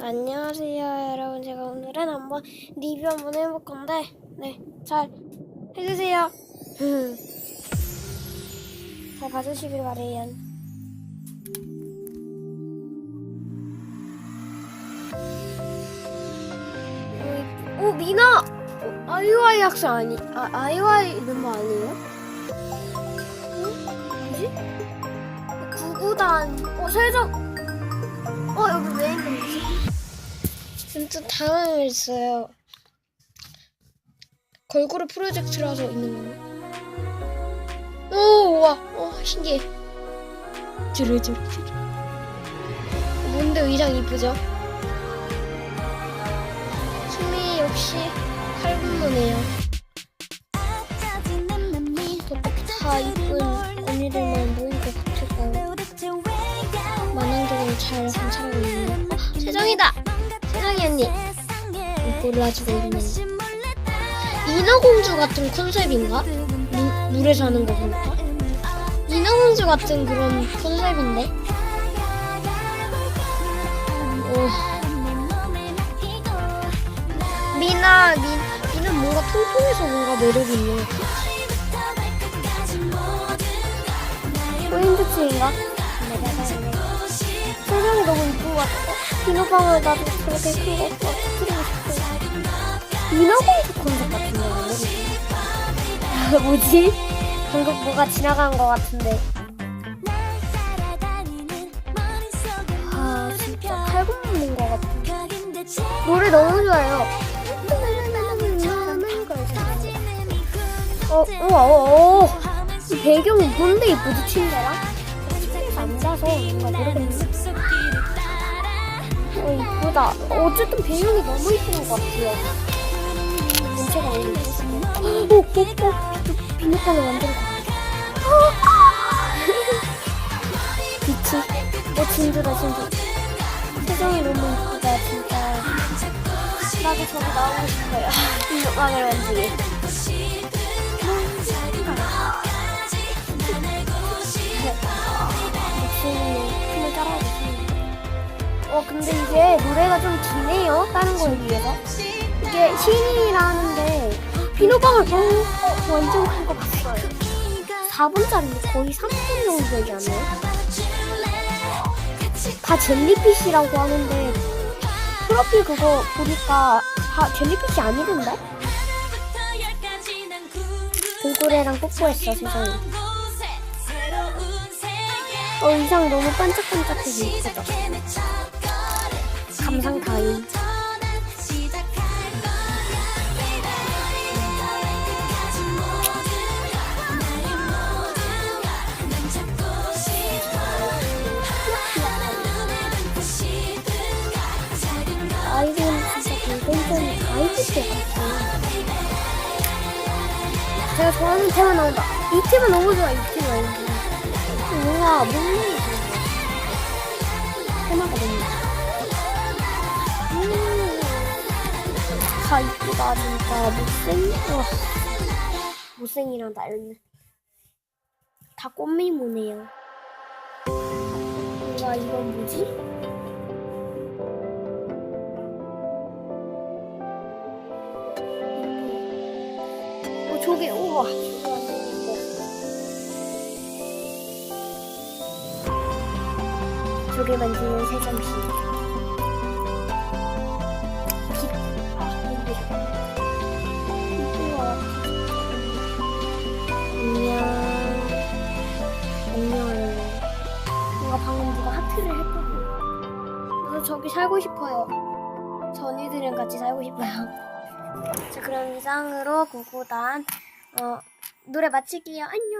안녕하세요 여러분 제가 오늘은 한번 리뷰 한번 해볼 건데 네 잘 해주세요 잘 봐주시길 바래요 오, 오 미나 어, 아이와이 학생 아니 아, 아이와이 멤버 아니에요? 응? 뭐지? 구구단 어 세정 어 여기? 진짜 당황했어요. 걸그룹 프로젝트라서 있는 거네. 오, 와, 어, 신기해. 쭈르쭈르. 뭔데 의상 이쁘죠? 춤이 역시 칼군무네요. 다 이쁜 언니들만 모인 것 같아서 만원경을 잘 관찰하고. 어, 세정이다! 세정이 언니. 어, 골라주고 있네. 인어공주 같은 컨셉인가? 물, 물에 사는 거 보니까. 인어공주 같은 그런 컨셉인데? 오. 미나, 미, 미는 뭔가 통통해서 뭔가 매력이 있네. 포인트치인가? 세상이 너무 이쁜 것 같아. 비누방울 나도 그렇게 큰거 터뜨리고 싶어. 인어공주 컨셉 같은데, 오늘? 뭐지? 방금 뭐가 지나간 것 같은데. 아, 진짜 칼군 먹는 것 같아. 노래 너무 좋아요. 어, 우와, 어, 어. 이 배경이 뭔데 이쁘지, 침대랑? 침대에서 앉아서 뭔가 모르겠네. 어, 이쁘다. 어쨌든 배경이 너무 이쁜 것 같아요. 전체가 너무 이쁘시네. 오, 오, 오. 비눗방울 같아. 빛이. 어, 진주다, 진주. 세정이 너무 이쁘다, 진짜. 나도 저기 나오고 싶어요. 비눗방울 만지기. 어, 근데 이게 노래가 좀 기네요. 다른 거에 비해서. 이게 신인이라는데 비누방울 너무 어, 완전 큰 거 봤어요. 4분짜리인데 거의 3분 정도 되지 않나요? 다 젤리피쉬라고 하는데 프로필 그거 보니까 다 젤리피쉬 아니던데? 돌고래랑 뽀뽀했어 세상에. 어 의상 너무 반짝반짝해서 이쁘다. 감상 같아. 제가 좋아하는 테마 나온다. 이 테마 너무 좋아, 이 테마. 뭔가 뭔가 테마가 너무 음, 다 이쁘다 진짜 못생 와 못생이랑 다른 다 꽃미모네요. 뭔가 이건 뭐지? 어 저게 우와 저게 만지는 세정씨. 방금 누가 하트를 했거든요. 그래서 저기 살고 싶어요. 전이들이랑 같이 살고 싶어요. 자, 그럼 이상으로 구구단, 어, 노래 마칠게요. 안녕.